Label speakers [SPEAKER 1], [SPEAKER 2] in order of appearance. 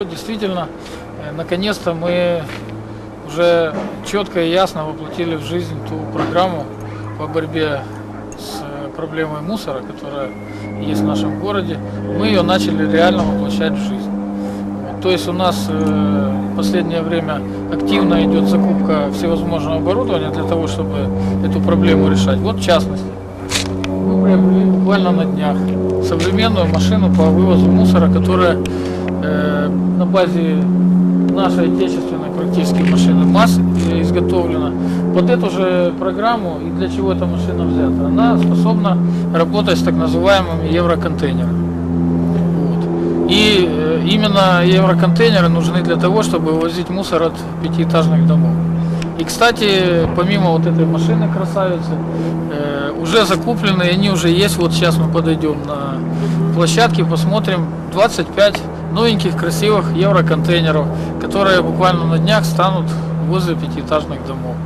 [SPEAKER 1] Действительно, э, наконец-то мы уже четко и ясно воплотили в жизнь ту программу по борьбе с э, проблемой мусора, которая есть в нашем городе. Мы ее начали реально воплощать в жизнь. То есть у нас э, в последнее время активно идет закупка всевозможного оборудования для того, чтобы эту проблему решать. Вот в частности, мы приобрели буквально на днях современную машину по вывозу мусора, которая э, на базе нашей отечественной практически машины МАЗ изготовлена. Под эту же программу и для чего эта машина взята? Она способна работать с так называемыми евроконтейнерами. Вот. И э, именно евроконтейнеры нужны для того, чтобы вывозить мусор от пятиэтажных домов. И, кстати, помимо вот этой машины красавицы, э, уже закуплены, они уже есть. Вот сейчас мы подойдем на площадке, посмотрим 25 новеньких красивых евроконтейнеров, которые буквально на днях станут возле пятиэтажных домов.